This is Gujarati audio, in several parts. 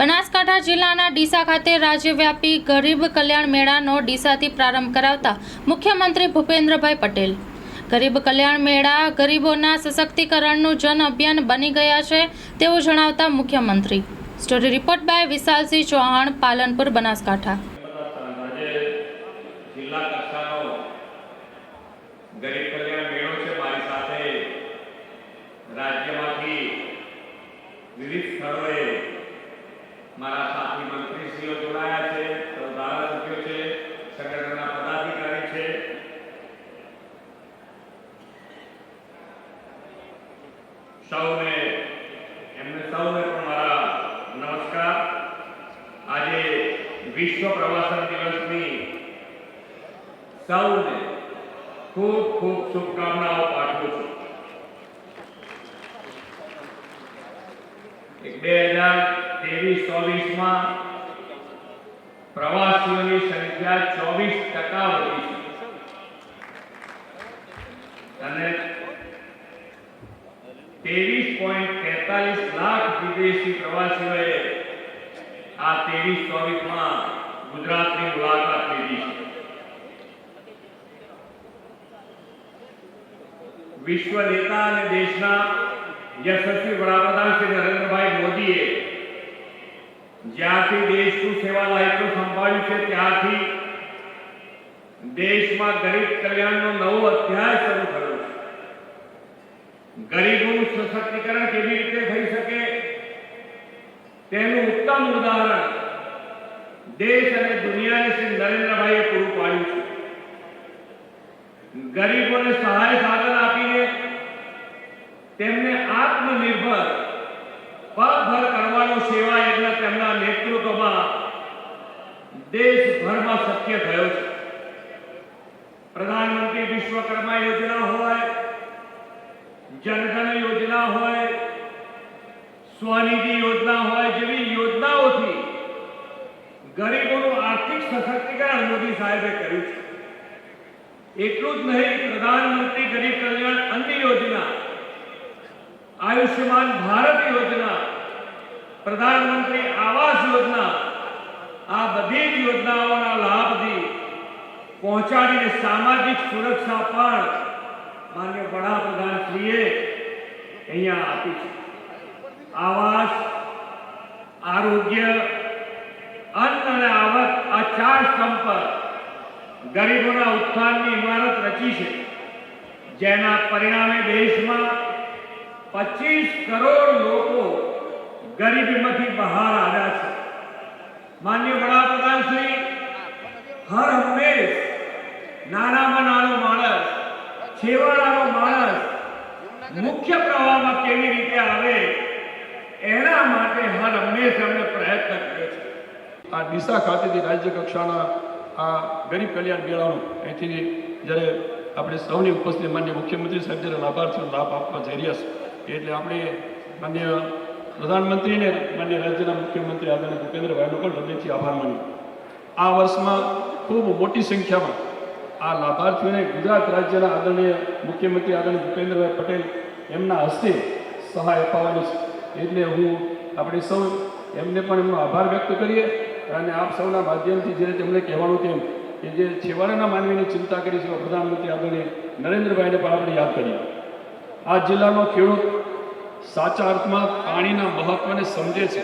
બનાસકાંઠા જિલ્લાના ડીસા ખાતે રાજ્યવ્યાપી ગરીબ કલ્યાણ મેળાનો ડીસાથી પ્રારંભ કરાવતા મુખ્યમંત્રી ભૂપેન્દ્રભાઈ પટેલ. ગરીબ કલ્યાણ મેળા ગરીબોના સશક્તિકરણનું જન અભિયાન બની ગયા છે તેવું જણાવતા મુખ્યમંત્રી. Story report by Vishalsinh Chauhan, Palanpur, Banaskantha. વિવિધ સ્થળોએ મારા સાથી મંત્રીશ્રીઓ જોડાયા છે ધારાસભ્યો છે, સંગઠનના પદાધિકારી છે. સૌને, એમને સૌને પણ મારા નમસ્કાર. આજે વિશ્વ પ્રવાસન દિવસની સૌને ખૂબ ખૂબ શુભકામનાઓ પાઠવું છું. એક બે હજાર ત્રેવીસ પ્રવાસીઓની સંખ્યા ચોવીસ ટકા વધી છે. અને ત્રેવીસ પોઈન્ટ તેતાલીસ લાખ વિદેશી પ્રવાસીઓએ આ ત્રેવીસ ચોવીસમાં ગુજરાતની મુલાકાત લીધી છે. વિશ્વ નેતા અને દેશના યશસ્વી વડાપ્રધાન શ્રી નરેન્દ્રભાઈ મોદીએ જ્યારથી દેશનું સેવા દાયિત્વ સંભાળ્યું છે, ત્યાંથી દેશમાં ગરીબ કલ્યાણનો નવો અધ્યાય શરૂ થયો છે. ગરીબોનું સશક્તિકરણ કેવી રીતે થઈ શકે? તેનું ઉત્તમ ઉદાહરણ દેશ અને દુનિયાને શ્રી નરેન્દ્રભાઈએ પૂરું પાડ્યું છે. ગરીબોને સહાય સાધન આપીને તેમને આત્મનિર્ભર પગભર કરવાનો સેવા યજ્ઞ તેમના નેતૃત્વમાં દેશભરમાં શક્ય થયો છે. પ્રધાનમંત્રી વિશ્વકર્મા યોજના હોય, જનધન યોજના હોય, સ્વનિધિ યોજના હોય જેવી યોજનાઓથી ગરીબોનું આર્થિક સશક્તિકરણ મોદી સાહેબે કર્યું છે. એટલું જ નહીં, પ્રધાનમંત્રી ગરીબ કલ્યાણ અન્ન યોજના, આયુષ્યમાન ભારત યોજના પ્રધાનમંત્રી આવાસ યોજના આ બધી જ યોજનાઓના લાભથી પહોંચાડીને સામાજિક સુરક્ષા પણ માન્ય વડાપ્રધાન શ્રીએ અહીંયા આપી છે. આવાસ, આરોગ્ય, અન્ન અને આવક આ ચાર સ્તંભ પર ગરીબોના ઉત્થાનની ઇમારત રચી છે. જેના પરિણામે દેશમાં પચીસ કરોડ લોકો ગરીબીમાંથી બહાર આવ્યા છે. માન્ય વડાપ્રધાન શ્રી, હર હંમેશ નાનામાં નાનો માણસ, છેવાડાનો માણસ, મુખ્ય પ્રવાહમાં કેવી રીતે આવે, એના માટે હર હંમેશ અમે પ્રયત્ન કર્યો છે આ ડીસા ખાતેથી રાજ્ય કક્ષાના આ ગરીબ કલ્યાણ મેળાનું અહીંથી જ્યારે આપણે સૌની ઉપસ્થિત માન્ય મુખ્યમંત્રી સાહેબ જ્યારે લાભાર્થીઓ લાભ આપવા જઈ રહ્યા છે, એટલે આપણે માન્ય પ્રધાનમંત્રીને માન્ય રાજ્યના મુખ્યમંત્રી આદરણીય ભૂપેન્દ્રભાઈનો પણ હૃદયથી આભાર માન્યો. આ વર્ષમાં ખૂબ મોટી સંખ્યામાં આ લાભાર્થીઓને ગુજરાત રાજ્યના આદરણીય મુખ્યમંત્રી આદરણીય ભૂપેન્દ્રભાઈ પટેલ એમના હસ્તે સહાય અપાવવાની છે. એટલે હું આપણે સૌ એમને પણ એમનો આભાર વ્યક્ત કરીએ અને આપ સૌના માધ્યમથી જે તેમણે કહેવાનું તેમ કે જે છેવાડાના માનવીની ચિંતા કરી છે પ્રધાનમંત્રી આદરણીય નરેન્દ્રભાઈને પણ આપણે યાદ કરીએ. આ જિલ્લાનો ખેડૂત સાચા અર્થમાં પાણીના મહત્વને સમજે છે.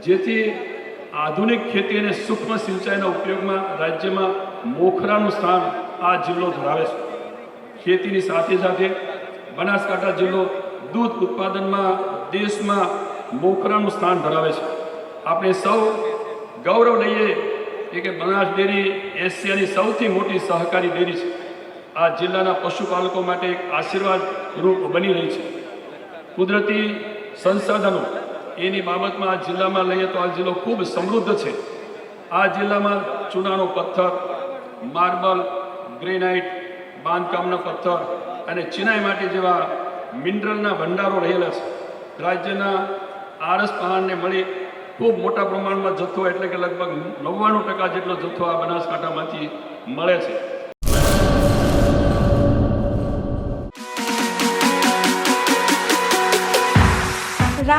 જેથી આધુનિક ખેતી અને સૂક્ષ્મ સિંચાઈના ઉપયોગમાં રાજ્યમાં મોખરાનું સ્થાન આ જિલ્લો ધરાવે છે. ખેતીની સાથે સાથે બનાસકાંઠા જિલ્લો દૂધ ઉત્પાદનમાં દેશમાં મોખરાનું સ્થાન ધરાવે છે. આપણે સૌ ગૌરવ લઈએ એ કે બનાસ ડેરી એશિયાની સૌથી મોટી સહકારી ડેરી છે. આ જિલ્લાના પશુપાલકો માટે એક આશીર્વાદ રૂપ બની રહી છે. કુદરતી સંસાધનો, એની બાબતમાં આ જિલ્લામાં લઈએ તો આ જિલ્લો ખૂબ સમૃદ્ધ છે. આ જિલ્લામાં ચૂનાનો પથ્થર, માર્બલ, ગ્રેનાઇટ, બાંધકામના પથ્થર અને ચિનાઈ માટે જેવા મિનરલના ભંડારો રહેલા છે. રાજ્યના આરસ પહાણને મળી ખૂબ મોટા પ્રમાણમાં જથ્થો, એટલે કે લગભગ નવ્વાણું ટકા જેટલો જથ્થો આ બનાસકાંઠામાંથી મળે છે.